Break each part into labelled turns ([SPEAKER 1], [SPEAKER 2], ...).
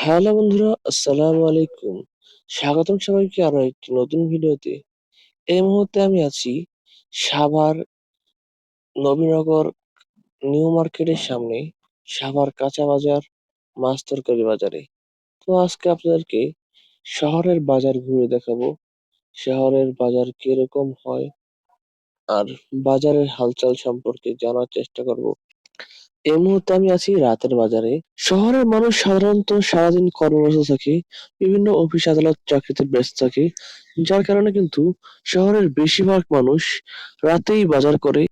[SPEAKER 1] Hello বন্ধুরা, আসসালামু আলাইকুম। স্বাগতম সবাইকে আরও একটি নতুন ভিডিওতে। এই মুহূর্তে আমি আছি সাভার নবীনগর নিউ মার্কেটের সামনে, সাভার কাঁচা বাজার, মাছ তরকারি বাজারে। তো আজকে আপনাদেরকে শহরের বাজার ঘুরে দেখাবো। শহরের বাজার কীরকম হয় আর বাজারের হালচাল সম্পর্কে জানার চেষ্টা করব। এই মুহূর্তে আমি আছি রাতের বাজারে। শহরের মানুষ সাধারণত সারাদিন কর্মব্যস্ত থাকে, বিভিন্ন অফিস আদালত চাকরিতে ব্যস্ত থাকে, যার কারণে কিন্তু শহরের বেশিরভাগ মানুষ রাতেই বাজার করে।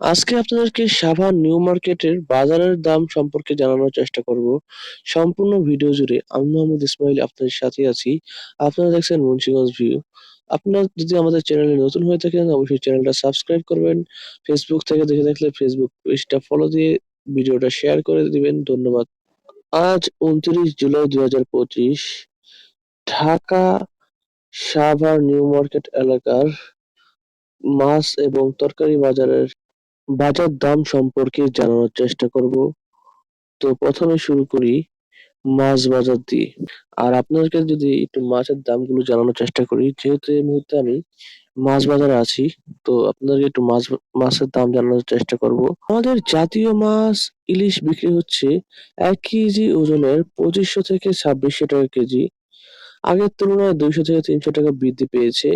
[SPEAKER 1] আজকে আপনাদেরকে সাভার নিউ মার্কেটের বাজারের দাম সম্পর্কে জানানোর চেষ্টা করব। সম্পূর্ণ ভিডিও জুড়ে আমি মোহাম্মদ ইসমাইল আপনাদের সাথে আছি। আপনারা দেখছেন মুন্সিগঞ্জ ভিউ। আপনারা যদি আমাদের চ্যানেলে নতুন হয়ে থাকেন, অবশ্যই চ্যানেলটা সাবস্ক্রাইব করবেন। ফেসবুক থেকে দেখে থাকলে ফেসবুক পেজটা ফলো দিয়ে ভিডিওটা শেয়ার করে দিবেন, ধন্যবাদ। আজ উনত্রিশ জুলাই দুই হাজার পঁচিশ, ঢাকা সাভার নিউ মার্কেট এলাকার মাছ এবং তরকারি বাজারের বাজার দাম সম্পর্কে জানানোর চেষ্টা করব। তো প্রথমে শুরু করি মাছ বাজার দিয়ে। আর আপনাদেরকে যদি একটু মাছের দামগুলো জানানোর চেষ্টা করি, যেহেতু এই মুহূর্তে আমি মাছ বাজারে আছি, তো আপনাদেরকে একটু মাছ, মাছের দাম জানানোর চেষ্টা করব। আমাদের জাতীয় মাছ ইলিশ বিক্রি হচ্ছে এক কেজি ওজনের পঁচিশশো থেকে ছাব্বিশশো টাকা কেজি। আগের তুলনায় দুইশো থেকে তিনশো টাকা বৃদ্ধি পেয়েছে।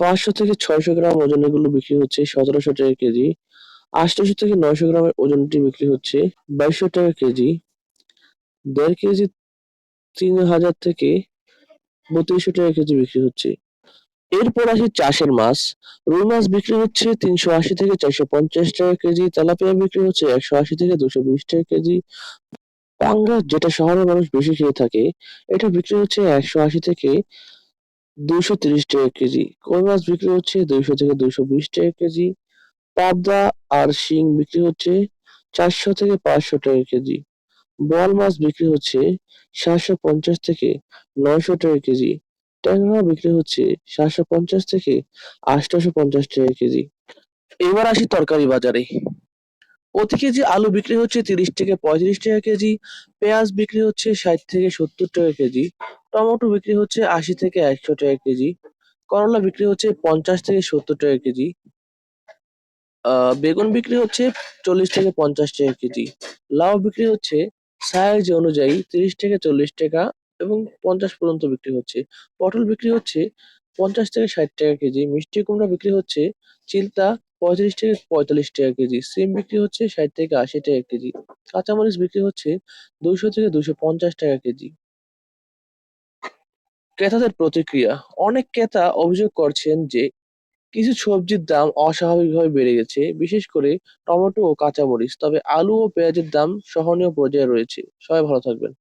[SPEAKER 1] পাঁচশো থেকে ছয়শো গ্রাম ওজনেরগুলো বিক্রি হচ্ছে সতেরোশো টাকা কেজি। আটশোশো থেকে নয়শো গ্রামের ওজনটি বিক্রি হচ্ছে বাইশশো টাকা কেজি। দেড় কেজি তিন হাজার থেকে বত্রিশশো টাকা কেজি বিক্রি হচ্ছে। এরপর আসি চাষের মাছ। রুই মাছ বিক্রি হচ্ছে তিনশো আশি থেকে চারশো পঞ্চাশ টাকা কেজি, তেলাপিয়া বিক্রি হচ্ছে একশো আশি থেকে দুশো বিশ টাকা কেজি। পাঙ্গাস যেটা শহরের মানুষ বেশি খেয়ে থাকে, এটা বিক্রি হচ্ছে একশো আশি থেকে দুশো তিরিশ টাকা কেজি। কই মাছ বিক্রি হচ্ছে দুইশো থেকে দুইশো বিশ টাকা কেজি। পাবদা আর শিং বিক্রি হচ্ছে চারশো থেকে পাঁচশো টাকা কেজি। বোয়াল মাছ বিক্রি হচ্ছে সাতশো পঞ্চাশ থেকে নয়শো টাকা কেজি। ট্যাংরা বিক্রি হচ্ছে সাতশো পঞ্চাশ থেকে আটশোশো পঞ্চাশ টাকা কেজি। এবার আসি তরকারি বাজারে। প্রতি কেজি আলু বিক্রি হচ্ছে তিরিশ থেকে পঁয়ত্রিশ টাকা কেজি, পেঁয়াজ বিক্রি হচ্ছে ষাট থেকে সত্তর টাকা কেজি, টমেটো বিক্রি হচ্ছে আশি থেকে একশো টাকা কেজি, করলা বিক্রি হচ্ছে পঞ্চাশ থেকে সত্তর টাকা কেজি বেগুন বিক্রি হচ্ছে চল্লিশ থেকে পঞ্চাশ টাকা কেজি, লাউ বিক্রি হচ্ছে সাইজ অনুযায়ী তিরিশ থেকে চল্লিশ টাকা এবং পঞ্চাশ পর্যন্ত বিক্রি হচ্ছে। পটল বিক্রি হচ্ছে পঞ্চাশ থেকে ষাট টাকা কেজি, মিষ্টি কুমড়া বিক্রি হচ্ছে চিলতা পঁয়ত্রিশ থেকে পঁয়তাল্লিশ টাকা কেজি, সিম বিক্রি হচ্ছে ষাট থেকে আশি টাকা কেজি, কাঁচামরিচ বিক্রি হচ্ছে দুইশো থেকে দুইশো পঞ্চাশ টাকা কেজি। ক্রেতাদের প্রতিক্রিয়া, অনেক ক্রেতা অভিযোগ করছেন যে কিছু সবজির দাম অস্বাভাবিকভাবে বেড়ে গেছে, বিশেষ করে টমেটো ও কাঁচামরিচ, তবে আলু ও পেঁয়াজের দাম সহনীয় পর্যায়ে রয়েছে। সবাই ভালো থাকবেন।